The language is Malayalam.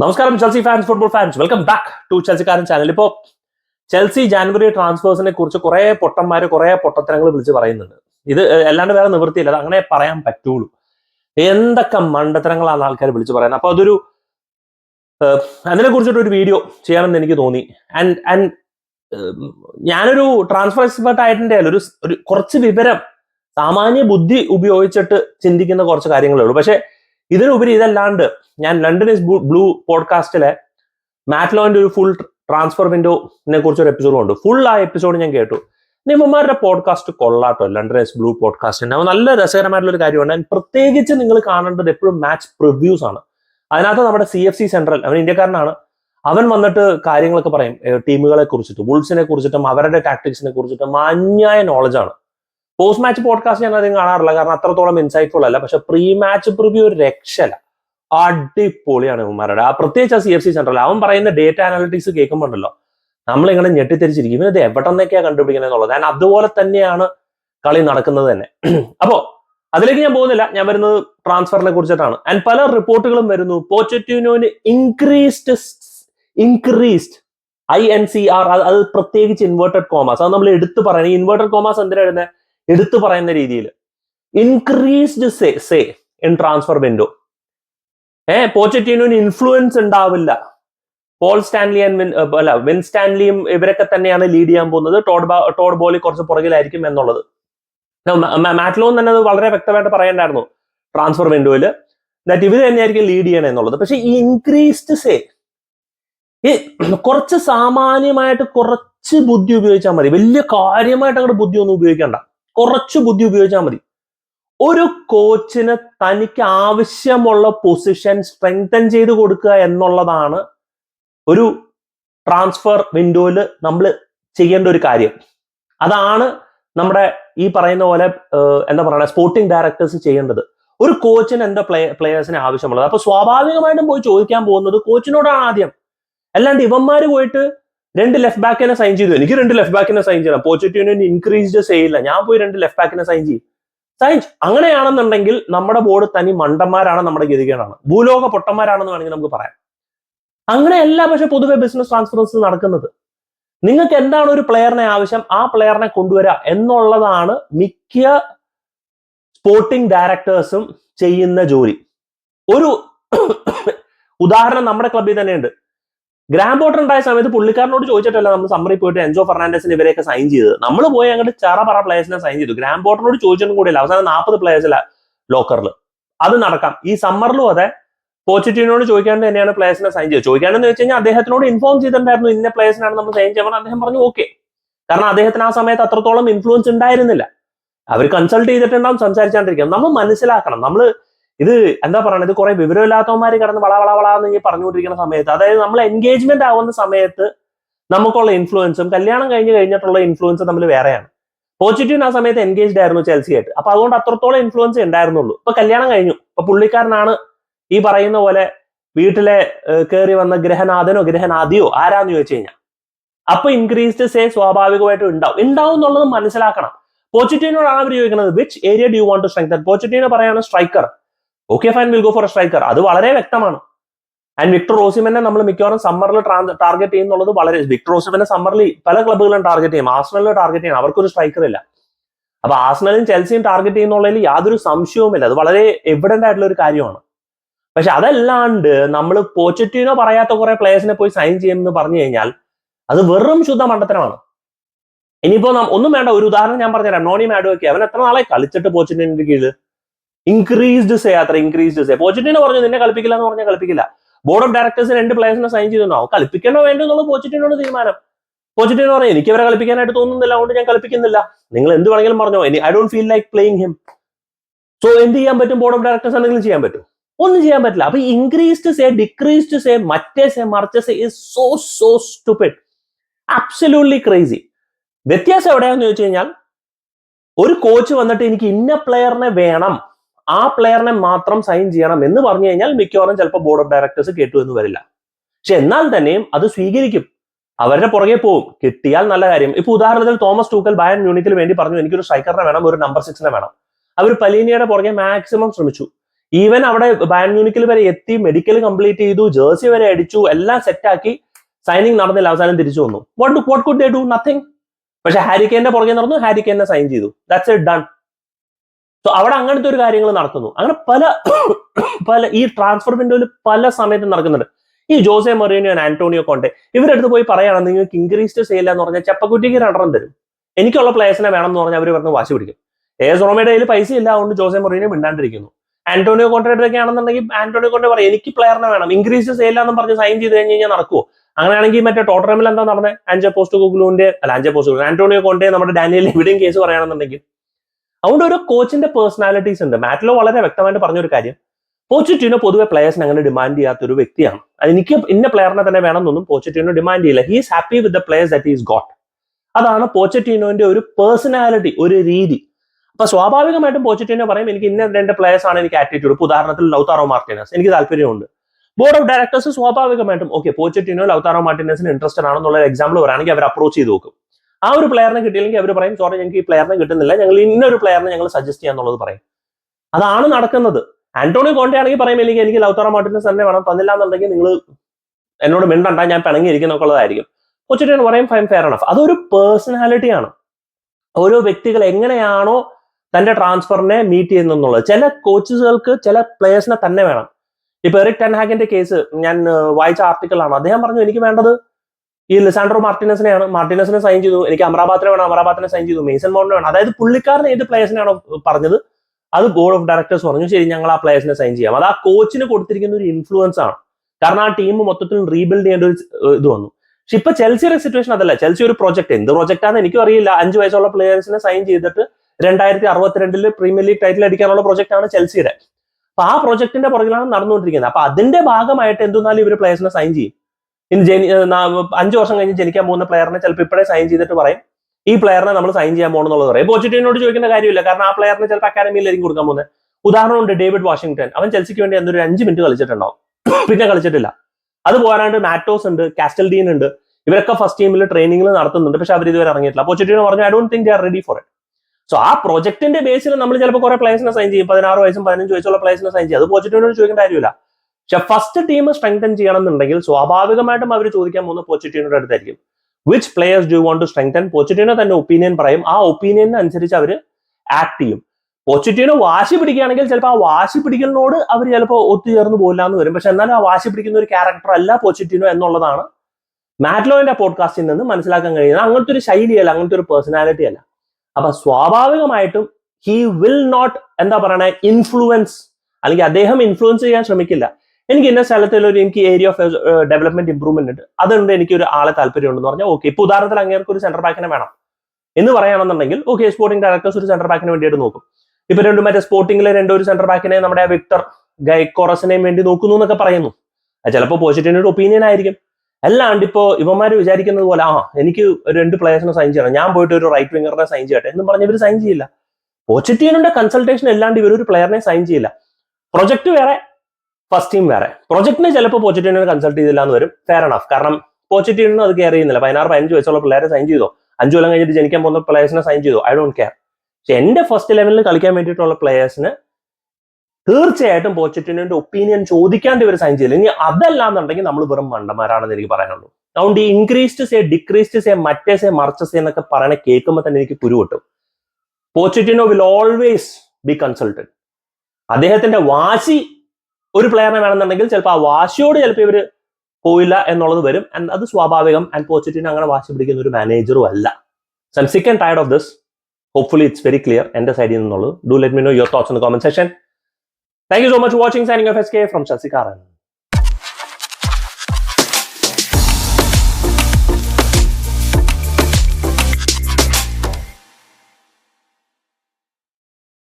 നമസ്കാരം Chelsea fans football fans welcome back to ചെൽസിക്കാരൻ channel ഇപ്പോൾ ചെൽസി ജാനുവരി ട്രാൻസ്ഫേഴ്സിനെ കുറിച്ച് കുറെ പൊട്ടന്മാര് കുറെ പൊട്ടത്തരങ്ങൾ വിളിച്ച് പറയുന്നുണ്ട്. ഇത് അല്ലാണ്ട് വേറെ നിവൃത്തിയില്ല. അത് അങ്ങനെ പറയാൻ പറ്റുള്ളൂ. എന്തൊക്കെ മണ്ടത്തരങ്ങളാണ് ആൾക്കാർ വിളിച്ച് പറയുന്നത്. അപ്പൊ അതൊരു അതിനെ കുറിച്ചിട്ട് ഒരു വീഡിയോ ചെയ്യണമെന്ന് എനിക്ക് തോന്നി. ആൻഡ് ആൻഡ് ഞാനൊരു ട്രാൻസ്ഫർ എക്സ്പെർട്ട് ആയിട്ടുണ്ട് ഒരു ഒരു കുറച്ച് വിവരം സാമാന്യ ബുദ്ധി ഉപയോഗിച്ചിട്ട് ചിന്തിക്കുന്ന കുറച്ച് കാര്യങ്ങളേ ഉള്ളൂ. പക്ഷെ ഇതിനുപരി ഇതല്ലാണ്ട് ഞാൻ ലണ്ടൻ ഇസ് ബ്ലൂ പോഡ്കാസ്റ്റിലെ മാറ്റ്ലോന്റെ ഒരു ഫുൾ ട്രാൻസ്ഫർ വിൻഡോനെ കുറിച്ച് ഒരു എപ്പിസോഡ് ഉണ്ട് ഫുൾ ആ എപ്പിസോഡ് ഞാൻ കേട്ടു. നിമ്മമാരുടെ പോഡ്കാസ്റ്റ് കൊള്ളാട്ടോ. ലണ്ടൻ ഇസ് ബ്ലൂ പോഡ്കാസ്റ്റിന്റെ അവ നല്ല രസകരമായിട്ടുള്ള ഒരു കാര്യമാണ്. പ്രത്യേകിച്ച് നിങ്ങൾ കാണേണ്ടത് എപ്പോഴും മാച്ച് പ്രിവ്യൂസ് ആണ്. അതിനകത്ത് നമ്മുടെ സി എഫ് സി സെൻട്രൽ അവൻ ഇന്ത്യക്കാരനാണ്. അവൻ വന്നിട്ട് കാര്യങ്ങളൊക്കെ പറയും. ടീമുകളെ കുറിച്ചിട്ട് വുൾസിനെ കുറിച്ചിട്ടും അവരുടെ ടാക്ടിക്സിനെ കുറിച്ചിട്ടും മാന്യായ നോളജാണ് പോസ്റ്റ് മാച്ച് പോഡ്കാസ്റ്റ് ഞാൻ അധികം കാണാറില്ല. കാരണം അത്രത്തോളം ഇൻസൈറ്റ്ഫുൾ അല്ല. പക്ഷെ പ്രീ മാച്ച് പ്രിവ്യൂ ഒരു രക്ഷല അടിപൊളിയാണ് ഇവന്മാരുടെ ആ പ്രത്യേകിച്ച് ആ സി എഫ് സി സെൻട്രൽ അവൻ പറയുന്ന ഡേറ്റ അനാലിറ്റിക്സ് കേൾക്കുമ്പോണ്ടല്ലോ. നമ്മളിങ്ങനെ ഞെട്ടിത്തിരിച്ചിരിക്കും ഇവനത് എവിടെ നിന്നൊക്കെയാണ് കണ്ടുപിടിക്കുന്നത് എന്നുള്ളത്. ഞാൻ അതുപോലെ തന്നെയാണ് കളി നടക്കുന്നത് തന്നെ. അപ്പോ അതിലേക്ക് ഞാൻ പോകുന്നില്ല. ഞാൻ വരുന്നത് ട്രാൻസ്ഫറിനെ കുറിച്ചിട്ടാണ്. ആൻഡ് പല റിപ്പോർട്ടുകളും വരുന്നു. പോച്ചറ്റിനോന് increased increased I N C R അത് പ്രത്യേകിച്ച് ഇൻവേർട്ടഡ് കോമാസ് അത് നമ്മൾ എടുത്തു പറയണം. ഇൻവേർട്ടഡ് കോമാസ് എന്തിനാണ് എടുത്തു പറയുന്ന രീതിയിൽ. Increased say say in transfer window a പോച്ചറ്റീനോന് influence ഉണ്ടാവില്ല. പോൾ സ്റ്റാൻലി ആൻഡ് വിൻ അല്ല വിൻ സ്റ്റാൻലിയും ഇവരൊക്കെ തന്നെയാണ് ലീഡ് ചെയ്യാൻ പോകുന്നത്. ടോഡ് ടോഡ് ബോളി കുറച്ച് പുറകിലായിരിക്കും എന്നുള്ളത്. മാറ്റ്ലോൺ തന്നെ അത് വളരെ വ്യക്തമായിട്ട് പറയണ്ടായിരുന്നു ട്രാൻസ്ഫർ വിൻഡോയിൽ ദാറ്റ് ഇവർ തന്നെയായിരിക്കും ലീഡ് ചെയ്യണം എന്നുള്ളത്. പക്ഷെ ഈ ഇൻക്രീസ്ഡ് സേ ഈ കുറച്ച് സാമാന്യമായിട്ട് കുറച്ച് ബുദ്ധി ഉപയോഗിച്ചാൽ മതി. വലിയ കാര്യമായിട്ട് അങ്ങോട്ട് ബുദ്ധി ഒന്നും ഉപയോഗിക്കണ്ട. കുറച്ച് ബുദ്ധി ഉപയോഗിച്ചാൽ മതി. ഒരു കോച്ചിന് തനിക്ക് ആവശ്യമുള്ള പൊസിഷൻ സ്ട്രെങ്തൻ ചെയ്ത് കൊടുക്കുക എന്നുള്ളതാണ് ഒരു ട്രാൻസ്ഫർ വിൻഡോയിൽ നമ്മൾ ചെയ്യേണ്ട ഒരു കാര്യം. അതാണ് നമ്മുടെ ഈ പറയുന്ന പോലെ എന്താ പറയുക സ്പോർട്ടിംഗ് ഡയറക്ടേഴ്സ് ചെയ്യേണ്ടത്. ഒരു കോച്ചിന് എന്താ പ്ലേ പ്ലേയേഴ്സിന് ആവശ്യമുള്ളത്? അപ്പൊ സ്വാഭാവികമായിട്ടും പോയി ചോദിക്കാൻ പോകുന്നത് കോച്ചിനോടാണ് ആദ്യം. അല്ലാണ്ട് ഇവന്മാര് പോയിട്ട് രണ്ട് ലെഫ്റ്റ് ബാക്കിനെ സൈൻ ചെയ്തു. എനിക്ക് രണ്ട് ലെഫ്റ്റ് ബാക്കിനെ സൈൻ ചെയ്യണം. പോച്ചിറ്റീനോന് ഇൻക്രീസ്ഡ് ചെയ്യില്ല ഞാൻ പോയി രണ്ട് ലെഫ്റ്റ് ബാക്കിനെ സൈൻ ചെയ്യും. സൈൻ അങ്ങനെയാണെന്നുണ്ടെങ്കിൽ നമ്മുടെ ബോർഡ് തനി മണ്ടന്മാരാണ് നമ്മുടെ ഗതികേടാണ്. ഭൂലോക പൊട്ടന്മാരാണെന്ന് വേണമെങ്കിൽ നമുക്ക് പറയാം. അങ്ങനെയല്ല പക്ഷെ പൊതുവെ ബിസിനസ് ട്രാൻസ്ഫറൻസ് നടക്കുന്നത്. നിങ്ങൾക്ക് എന്താണ് ഒരു പ്ലെയറിനെ ആവശ്യം? ആ പ്ലെയറിനെ കൊണ്ടുവരാ എന്നുള്ളതാണ് മിക്ക സ്പോർട്ടിംഗ് ഡയറക്ടേഴ്സും ചെയ്യുന്ന ജോലി. ഒരു ഉദാഹരണം നമ്മുടെ ക്ലബിൽ തന്നെയുണ്ട്. ഗ്രാം ബോട്ടർ ഉണ്ടായ സമയത്ത് പുള്ളിക്കാരനോട് ചോദിച്ചിട്ടല്ല നമ്മൾ സമ്മറി പോയിട്ട് എൻജോ ഫെർണാണ്ടസിന് ഇവരെയൊക്കെ സൈൻ ചെയ്തത്? നമ്മൾ പോയി അങ്ങോട്ട് ചാറ പറ പ്ലേയേഴ്സിനെ സൈൻ ചെയ്തു. ഗ്രാം ബോട്ടറിനോട് ചോദിച്ചിട്ടും കൂടിയില്ല. അവസാനം നാൽപ്പത് അല്ല ലോക്കറിൽ അത് നടക്കാം. ഈ സമ്മറിലും അതെ പോച്ചിറ്റീനോട് ചോദിക്കാണ്ട് തന്നെയാണ് പ്ലേയേഴ്സിനെ സൈൻ ചെയ്തത്. ചോദിക്കാണ്ടെന്ന് വെച്ച് കഴിഞ്ഞാൽ അദ്ദേഹത്തിനോട് ഇൻഫോം ചെയ്തിട്ടുണ്ടായിരുന്നു ഇന്ന പ്ലേയേഴ്സിനാണ് നമ്മൾ സൈൻ ചെയ്യാൻ അദ്ദേഹം പറഞ്ഞു ഓക്കെ കാരണം അദ്ദേഹത്തിന് ആ സമയത്ത് അത്രത്തോളം ഇൻഫ്ലുവൻസ് ഉണ്ടായിരുന്നില്ല. അവർ കൺസൾട്ട് ചെയ്തിട്ടുണ്ടാവും സംസാരിച്ചാണ്ടിരിക്കാം. നമ്മൾ മനസ്സിലാക്കണം. നമ്മൾ ഇത് എന്താ പറയുക ഇത് കുറെ വിവരമില്ലാത്തവന്മാർ കിടന്ന് വള വള വള എന്ന് ഇങ്ങനെ പറഞ്ഞുകൊണ്ടിരിക്കുന്ന സമയത്ത് അതായത് നമ്മൾ എൻഗേജ്മെന്റ് ആവുന്ന സമയത്ത് നമുക്കുള്ള ഇൻഫ്ലുവൻസും കല്യാണം കഴിഞ്ഞ് കഴിഞ്ഞിട്ടുള്ള ഇൻഫ്ലുവൻസും തമ്മിൽ വേറെയാണ്. പോസിറ്റീവ് ആ സമയത്ത് എൻഗേജ്ഡ് ആയിരുന്നു ചെൽസി ആയിട്ട്. അപ്പൊ അതുകൊണ്ട് അത്രത്തോളം ഇൻഫ്ലുവൻസ് ഉണ്ടായിരുന്നുള്ളൂ. ഇപ്പൊ കല്യാണം കഴിഞ്ഞു. ഇപ്പൊ പുള്ളിക്കാരനാണ് ഈ പറയുന്ന പോലെ വീട്ടിലെ കയറി വന്ന ഗ്രഹനാഥനോ ഗ്രഹനാദിയോ ആരാന്ന് ചോദിച്ചു കഴിഞ്ഞാൽ അപ്പൊ ഇൻക്രീസ്ഡ് സേ സ്വാഭാവികമായിട്ടും ഉണ്ടാവും. ഉണ്ടാവും എന്നുള്ളത് മനസ്സിലാക്കണം. പോച്ചിറ്റീനോടാണ് അവർ ചോദിക്കുന്നത് which area do want to strengthen Pochettino പറയാണ് striker okay fine will go for striker അത് വളരെ വ്യക്തമാണ്. ആൻഡ് വിക്ടർ റോസിമെന്നെ നമ്മൾ മിക്കവാറും സമ്മറിൽ ടാർഗറ്റ് ചെയ്യുന്നുള്ളത് വളരെ വിക്ടർ റോസിമെന്നെ സമ്മറിൽ പല ക്ലബുകളും ടാർഗറ്റ് ചെയ്യും. ആസ്നലിൽ ടാർഗറ്റ് ചെയ്യണം അവർക്കൊരു സ്ട്രൈക്കർ ഇല്ല. അപ്പൊ ആസ്നലും ചെൽസിയും ടാർഗറ്റ് ചെയ്യുന്നുള്ളതിൽ യാതൊരു സംശയവുമില്ല. അത് വളരെ എവിഡന്റ് ആയിട്ടുള്ള ഒരു കാര്യമാണ്. പക്ഷെ അതല്ലാണ്ട് നമ്മൾ പോച്ചറ്റീനോ പറയാത്ത കുറെ പ്ലേയേഴ്സിനെ പോയി സൈൻ ചെയ്യുമെന്ന് പറഞ്ഞു കഴിഞ്ഞാൽ അത് വെറും ശുദ്ധ മണ്ടത്തരമാണ്. ഇനിയിപ്പോ ഒന്നും വേണ്ട ഒരു ഉദാഹരണം ഞാൻ പറഞ്ഞുതരാം. നോണി മാഡോക്കി അവൻ എത്ര നാളെ കളിച്ചിട്ട് പോച്ചറ്റീനിന്റെ കീഴിൽ ഇൻക്രീസ്ഡ് സേ അത്ര ഇൻക്രീസ്ഡ് സേ പോച്ചിറ്റിനെ പറഞ്ഞു നിന്നെ കളിപ്പിക്കില്ല എന്ന് പറഞ്ഞാൽ കളിപ്പിക്കില്ല ബോർഡ് ഓഫ് ഡയറക്ടേഴ്സ് രണ്ട് പ്ലേയേഴ്സിനെ സൈൻ ചെയ്തു അവൻ കളിപ്പിക്കണോ വേണ്ടോ എന്നുള്ള പോച്ചിറ്റിനോട് തീരുമാനം. പോച്ചിറ്റിന് പറഞ്ഞു എനിക്ക് അവരെ കളിപ്പിക്കാനായിട്ട് തോന്നുന്നില്ല അതുകൊണ്ട് ഞാൻ കളിപ്പിക്കുന്നില്ല. നിങ്ങൾ എന്ത് വേണമെങ്കിലും പറഞ്ഞോ. I don't feel like playing him so എന്ത് ചെയ്യാൻ പറ്റും? ബോർഡ് ഓഫ് ഡയറക്ടേഴ്സ് എന്തെങ്കിലും ചെയ്യാൻ പറ്റും. ഒന്നും ചെയ്യാൻ പറ്റില്ല. അപ്പൊ ഇൻക്രീസ്ഡ് സേ ഡിക്രീസ്ഡ് സേ മറ്റേ say മറിച്ച say is so so stupid absolutely crazy വ്യത്യാസം എവിടെയാന്ന് ചോദിച്ചു കഴിഞ്ഞാൽ ഒരു കോച്ച് വന്നിട്ട് എനിക്ക് ഇന്ന പ്ലെയറിനെ വേണം. ആ പ്ലെയറിനെ മാത്രം സൈൻ ചെയ്യണം എന്ന് പറഞ്ഞു കഴിഞ്ഞാൽ മിക്കവാറും ചിലപ്പോൾ ബോർഡ് ഓഫ് ഡയറക്ടേഴ്സ് കേട്ടു എന്ന് വരില്ല. പക്ഷെ എന്നാൽ തന്നെയും അത് സ്വീകരിക്കും. അവരുടെ പുറകെ പോകും കിട്ടിയാൽ നല്ല കാര്യം. ഇപ്പൊ ഉദാഹരണത്തിൽ തോമസ് ടൂക്കൽ ബയൻ മ്യൂണിക്കിന് വേണ്ടി പറഞ്ഞു എനിക്കൊരു സ്ട്രൈക്കറിനെ വേണം ഒരു നമ്പർ സിക്സിനെ വേണം. അവർ പലീനിയുടെ പുറകെ മാക്സിമം ശ്രമിച്ചു. ഈവൻ അവിടെ ബയൻ മ്യൂണിക്കിൽ വരെ എത്തി മെഡിക്കൽ കംപ്ലീറ്റ് ചെയ്തു ജേഴ്സി വരെ അടിച്ചു എല്ലാം സെറ്റാക്കി സൈനിങ് നടന്നില്ല. അവസാനം തിരിച്ചു വന്നു. What what could they do nothing പക്ഷെ ഹാരിക്കേന്റെ പുറകെ നടന്നു. ഹാരിക്കേനെ സൈൻ ചെയ്തു. ദാറ്റ്സ് ഇറ്റ് ഡൺ സോ അവിടെ അങ്ങനത്തെ ഒരു കാര്യങ്ങൾ നടക്കുന്നു അങ്ങനെ പല പല ഈ ട്രാൻസ്ഫർ വിൻഡോയിൽ പല സമയത്തും നടക്കുന്നുണ്ട്. ഈ ജോസെ മൊറീനിയോ ആന്റോണിയോ കോണ്ടെ ഇവരെടുത്ത് പോയി പറയുകയാണ് നിങ്ങൾക്ക് ഇൻക്രീസ്ഡ് സെയിൽ എന്ന് പറഞ്ഞാൽ ചപ്പക്കുറ്റിക്ക് രണ്ടെണ്ണം തരും. എനിക്കുള്ള പ്ലേയേഴ്സിനെ വേണം എന്ന് പറഞ്ഞാൽ അവർ പറഞ്ഞ് വാശി പിടിക്കും. ഏസ് റോമയുടെ കയ്യിൽ പൈസ ഇല്ല അതുകൊണ്ട് ജോസെ മൊറീനിയോ മിണ്ടാണ്ടിരിക്കുന്നു. ആന്റോണിയോ കോണ്ടയുടെ ഒക്കെ ആണെന്നുണ്ടെങ്കിൽ ആന്റോണിയോ കോണ്ടെ പറയും എനിക്ക് പ്ലെയറിനെ വേണം. ഇൻക്രീസ്ഡ് സെയിൽ എന്ന് പറഞ്ഞ് സൈൻ ചെയ്ത് കഴിഞ്ഞ് കഴിഞ്ഞാൽ നടക്കുമോ അങ്ങനെയാണെങ്കിൽ മറ്റേ ടോട്ടറമിൽ എന്താ നടന്നത് ആൻജ പോസ്റ്റ് കുഗ്ലുവിന്റെ അല്ല ആൻജ പോസ്റ്റ് ആന്റോണിയോ കോണ്ടെ നമ്മുടെ ഡാനിയൽ എവിടെയും കേസ് പറയുകയാണെന്നുണ്ടെങ്കിൽ അതുകൊണ്ട് ഒരു കോച്ചിന്റെ പേഴ്സണാലിറ്റീസ് ഉണ്ട്. മാറ്റിലോ വളരെ വ്യക്തമായിട്ട് പറഞ്ഞൊരു കാര്യം. പോച്ചിറ്റീനോ പൊതുവെ പ്ലേയേഴ്സിനെ അങ്ങനെ ഡിമാൻഡ് ചെയ്യാത്ത ഒരു വ്യക്തിയാണ് എനിക്ക് ഇന്ന പ്ലെയറിനെ തന്നെ വേണമെന്നൊന്നും പോച്ചിറ്റീനോ ഡിമാൻഡ് ചെയ്യില്ല. He's happy with the players that is got അതാണ് പോച്ചറ്റീനോന്റെ ഒരു പേഴ്സണാലിറ്റി ഒരു രീതി. അപ്പൊ സ്വാഭാവികമായിട്ടും പോച്ചറ്റീനോ പറയും എനിക്ക് ഇന്ന രണ്ട് പ്ലെയേഴ്സ് ആണ് എനിക്ക് ആറ്റിറ്റ്യൂഡ് ഉദാഹരണത്തിൽ ലൗതാറോ മാർട്ടിനസ്. എനിക്ക് താല്പര്യമുണ്ട്. ബോർഡ് ഓഫ് ഡയറക്ടേഴ്സ് സ്വാഭാവികമായിട്ടും ഓക്കെ പോച്ചറ്റീനോ ലൗതാറോ മാർട്ടിനസിന് ഇൻട്രസ്റ്റഡ് ആണെന്നുള്ള എക്സാമ്പിൾ പറയുകയാണെങ്കിൽ അവർ അപ്രോച്ച് ചെയ്ത് നോക്കും. ആ ഒരു പ്ലെയറിനെ കിട്ടിയില്ലെങ്കിൽ അവർ പറയും സോറി ഞങ്ങൾക്ക് ഈ പ്ലെയറിനെ കിട്ടുന്നില്ല. ഞങ്ങൾ ഇന്നൊരു പ്ലെയറിനെ ഞങ്ങൾ സജസ്റ്റ് ചെയ്യാന്നുള്ളത് പറയും. അതാണ് നടക്കുന്നത്. ആന്റോണിയോ കോണ്ടെ ആണെങ്കിൽ പറയും എനിക്ക് എനിക്ക് ലൗത്തറ മാർട്ടിനസ് തന്നെ വേണം. തന്നില്ല എന്നുണ്ടെങ്കിൽ നിങ്ങൾ എന്നോട് മിണ്ടണ്ട. ഞാൻ പിണങ്ങിയിരിക്കുന്നൊക്കെയുള്ളതായിരിക്കും കൊച്ചിട്ടാണ് പറയും ഫൈൻ ഫെയർ എണഫ് അതൊരു പേഴ്സണാലിറ്റിയാണ് ഓരോ വ്യക്തികൾ എങ്ങനെയാണോ തന്റെ ട്രാൻസ്ഫറിനെ മീറ്റ് ചെയ്യുന്നുള്ളത് ചില കോച്ചുകൾക്ക് ചില പ്ലേയേഴ്സിനെ തന്നെ വേണം. ഇപ്പൊ എറിക് ടെൻഹാഗിന്റെ കേസ് ഞാൻ വായിച്ച ആർട്ടിക്കിളാണ് അദ്ദേഹം പറഞ്ഞു എനിക്ക് വേണ്ടത് ഈ ലിസാൻഡ്രോ മാർട്ടിനസിനെയാണ് മാർട്ടിനസിനെ സൈൻ ചെയ്തു. എനിക്ക് അമറാബാത്തിനെ വേണം അമറാബാത്തിനെ സൈൻ ചെയ്തു. മേസൺ മൗണ്ടിനെ വേണം. അതായത് പുള്ളിക്കാരൻ ഏത് പ്ലേയേഴ്സിനാണോ പറഞ്ഞത്? അത് ബോർഡ് ഓഫ് ഡയറക്ടേഴ്സ് പറഞ്ഞു. ശരി ഞങ്ങൾ ആ പ്ലേയേഴ്സിനെ സൈൻ ചെയ്യാം. അത് ആ കോച്ചിന് കൊടുത്തിരിക്കുന്ന ഒരു ഇൻഫ്ലുവൻസ് ആണ്. കാരണം ആ ടീം മൊത്തത്തിൽ റീബിൽഡ് ചെയ്യേണ്ട ഒരു ഇത് വന്നു. പക്ഷെ ഇപ്പൊ ചെൽസിയുടെ സിറ്റുവേഷൻ അതല്ല. ചെൽസി ഒരു പ്രോജക്ട് എന്ത് പ്രോജക്റ്റ് ആണെന്ന് എനിക്കും അറിയില്ല. അഞ്ച് വയസ്സുള്ള പ്ലേയേഴ്സിനെ സൈൻ ചെയ്തിട്ട് രണ്ടായിരത്തി അറുപത്തിരണ്ടിൽ പ്രീമിയർ ലീഗ് ടൈറ്റിൽ അടിക്കാനുള്ള പ്രോജക്റ്റ് ആണ് ചെൽസിയുടെ അപ്പൊ ആ പ്രോജക്ടിന്റെ പുറകിലാണ് നടന്നുകൊണ്ടിരിക്കുന്നത്. അപ്പൊ അതിന്റെ ഭാഗമായിട്ട് എന്തെന്നാലും ഇവർ പ്ലേയേഴ്സിനെ സൈൻ ചെയ്യും. ഇനി ജനി അഞ്ചു വർഷം കഴിഞ്ഞ് ജനിക്കാൻ പോകുന്ന പ്ലെയറിനെ ചിലപ്പോൾ ഇപ്പോഴേ സൈൻ ചെയ്തിട്ട് പറയും. ഈ പ്ലെയറിനെ നമ്മൾ സൈൻ ചെയ്യാൻ പോകണമെന്നുള്ളത് പറയും പോച്ചിറ്റീനോട് ചോദിക്കേണ്ട കാര്യമില്ല. കാരണം ആ പ്ലെയറിനെ ചിലപ്പോൾ അക്കാഡമിയിലായിരിക്കും കൊടുക്കാൻ പോകുന്നത്. ഉദാഹരണമുണ്ട് ഡേവിഡ് വാഷിംഗ്ടൺ അവൻ ചെൽസിക്ക് വേണ്ടി എന്തൊരു അഞ്ച് മിനിറ്റ് കളിച്ചിട്ടുണ്ടാവും. പിന്നെ കളിച്ചിട്ടില്ല. അത് പോരാണ്ട് മാറ്റോസ് ഉണ്ട് കാസ്റ്റൽഡീൻ ഉണ്ട്. ഇവരൊക്കെ ഫസ്റ്റ് ടീമിൽ ട്രെയിനിങ്ങിൽ നടത്തുന്നുണ്ട്. പക്ഷെ അവർ ഇതുവരെ ഇറങ്ങിയിട്ടില്ല. പോച്ചിറ്റീനോ പറഞ്ഞു I don't think they are ready for it so ആ പ്രൊജക്ടിന്റെ ബേസിൽ നമ്മൾ ചിലപ്പോൾ കുറെ പ്ലേസിനെ സൈൻ ചെയ്യും. പതിനാറ് വയസ്സും പതിനഞ്ച് വയസ്സുള്ള പ്ലേസിനെ സൈൻ ചെയ്യും. അത് പോച്ചിറ്റീനോട് ചോദിക്കേണ്ട കാര്യമില്ല. പക്ഷെ ഫസ്റ്റ് ടീം സ്ട്രെങ്തൻ ചെയ്യണം എന്നുണ്ടെങ്കിൽ സ്വാഭാവികമായിട്ടും അവർ ചോദിക്കാൻ പോകുന്ന പോച്ചിറ്റീനോട് അടുത്തായിരിക്കും. Which players do want to strengthen Pochettino തന്നെ ഒപ്പീനിയൻ പറയും. ആ ഒപ്പീനിയന് അനുസരിച്ച് അവർ ആക്ട് ചെയ്യും. പോച്ചിറ്റീനോ വാശി പിടിക്കുകയാണെങ്കിൽ ചിലപ്പോൾ ആ വാശി പിടിക്കലിനോട് അവർ ചിലപ്പോൾ ഒത്തുചേർന്ന് പോകില്ല എന്ന് വരും. പക്ഷെ എന്നാലും ആ വാശി പിടിക്കുന്ന ഒരു ക്യാരക്ടർ അല്ല പോച്ചിറ്റീനോ എന്നുള്ളതാണ് മാറ്റ്ലോയിന്റെ പോഡ്കാസ്റ്റിൽ നിന്ന് മനസ്സിലാക്കാൻ കഴിയുന്നത്. അങ്ങനത്തെ ഒരു ശൈലിയല്ല അങ്ങനത്തെ ഒരു പേഴ്സണാലിറ്റി അല്ല. അപ്പൊ സ്വാഭാവികമായിട്ടും ഹി വിൽ നോട്ട് എന്താ പറയണേ ഇൻഫ്ലുവൻസ് അല്ലെങ്കിൽ അദ്ദേഹം ഇൻഫ്ലുവൻസ് ചെയ്യാൻ ശ്രമിക്കില്ല. എനിക്ക് ഇന്ന സ്ഥലത്തിൽ ഒരു എനിക്ക് ഏരിയ ഓഫ് ഡെവലപ്മെന്റ് ഇംപ്രൂവ്മെന്റ് ഉണ്ട്. അതുകൊണ്ട് എനിക്ക് ഒരു ആളെ താല്പര്യമുണ്ടെന്ന് പറഞ്ഞാൽ ഓക്കെ ഇപ്പൊ ഉദാഹരണത്തിൽ അങ്ങേർക്ക് ഒരു സെന്റർ ബാക്കിനെ വേണം. എന്ന് പറയുകയാണെന്നുണ്ടെങ്കിൽ ഓക്കെ സ്പോർട്ടിംഗ് ഡയറക്ടേഴ്സ് ഒരു സെന്റർ ബാക്കിന് വേണ്ടിയിട്ട് നോക്കും. ഇപ്പൊ രണ്ടും മറ്റേ സ്പോർട്ടിംഗിലെ രണ്ടോ ഒരു സെന്റർ ബാക്കിനെ നമ്മുടെ വിക്ടർ ഗൈക്കോറസിനെയും വേണ്ടി നോക്കുന്നു എന്നൊക്കെ പറയുന്നു. ചിലപ്പോൾ പോസിറ്റീവിന്റെ ഒപ്പീനിയൻ ആയിരിക്കും. അല്ലാണ്ട് ഇപ്പോൾ ഇവന്മാർ വിചാരിക്കുന്നത് പോലെ ആ എനിക്ക് രണ്ട് പ്ലേയേഴ്സിനെ സൈൻ ചെയ്യണം. ഞാൻ പോയിട്ട് ഒരു റൈറ്റ് വിങ്ങറിനെ സൈൻ ചെയ്യട്ടെ എന്ന് പറഞ്ഞ് ഇവർ സൈൻ ചെയ്യില്ല. പോച്ചിറ്റീനിന്റെ കൺസൾട്ടേഷൻ അല്ലാണ്ട് ഇവർ ഒരു പ്ലെയറിനെ സൈൻ ചെയ്യില്ല. പ്രൊജക്ട് വേറെ ഫസ്റ്റ് ടീം വേറെ. പ്രൊജക്ടിനെ ചിലപ്പോൾ പോച്ചിറ്റീനെ കൺസൾട്ട് ചെയ്തില്ല എന്ന് വരും. ഫെയർ എണഫ് കാരണം പോച്ചിറ്റീനും അത് കെയർ ചെയ്യുന്നില്ല. പതിനാറ് പതിനഞ്ച് വയസ്സുള്ള പിള്ളേരെ സൈൻ ചെയ്തോ? അഞ്ചു കൊല്ലം കഴിഞ്ഞിട്ട് ജനിക്കാൻ പോകുന്ന പ്ലേയേഴ്സിനെ സൈൻ ചെയ്തോ? ഐ ഡോണ്ട് കെയർ പക്ഷെ എന്റെ ഫസ്റ്റ് ലെവലിൽ കളിക്കാൻ വേണ്ടിയിട്ടുള്ള പ്ലേയേഴ്സിന് തീർച്ചയായിട്ടും പോച്ചിറ്റിന്റെ ഒപ്പീനിയൻ ചോദിക്കാണ്ട് ഇവർ സൈൻ ചെയ്തില്ല. ഇനി അതല്ല എന്നുണ്ടെങ്കിൽ നമ്മൾ വെറും മണ്ടന്മാരാണെന്ന് എനിക്ക് പറയാനുള്ളൂ. അതുകൊണ്ട് ഈ ഇൻക്രീസ്ഡ് സേ ഡിക്രീസ്ഡ് സേ മറ്റേ സേ മറിച്ച സേ എന്നൊക്കെ പറയണ കേൾക്കുമ്പോൾ തന്നെ എനിക്ക് കുരു കിട്ടും വിൽ ഓൾവേസ് ബി കൺസൾട്ടഡ് അദ്ദേഹത്തിന്റെ വാശി ഒരു പ്ലെയറിനെ വേണമെന്നുണ്ടെങ്കിൽ ചിലപ്പോൾ ആ വാശിയോട് ചിലപ്പോൾ ഇവർ പോയില്ല എന്നുള്ളത് വരും. ആൻഡ് അത് സ്വാഭാവികം ആൻഡ് പോച്ചിറ്റിന് അങ്ങനെ വാശി പിടിക്കുന്ന ഒരു മാനേജറും അല്ല. So sick and tired of this hopefully it's very clear എന്റെ സൈഡിൽ നിന്നുള്ളത് do let me know your thoughts in the comment section thank you so much watching signing off S K from ശശികാരൻ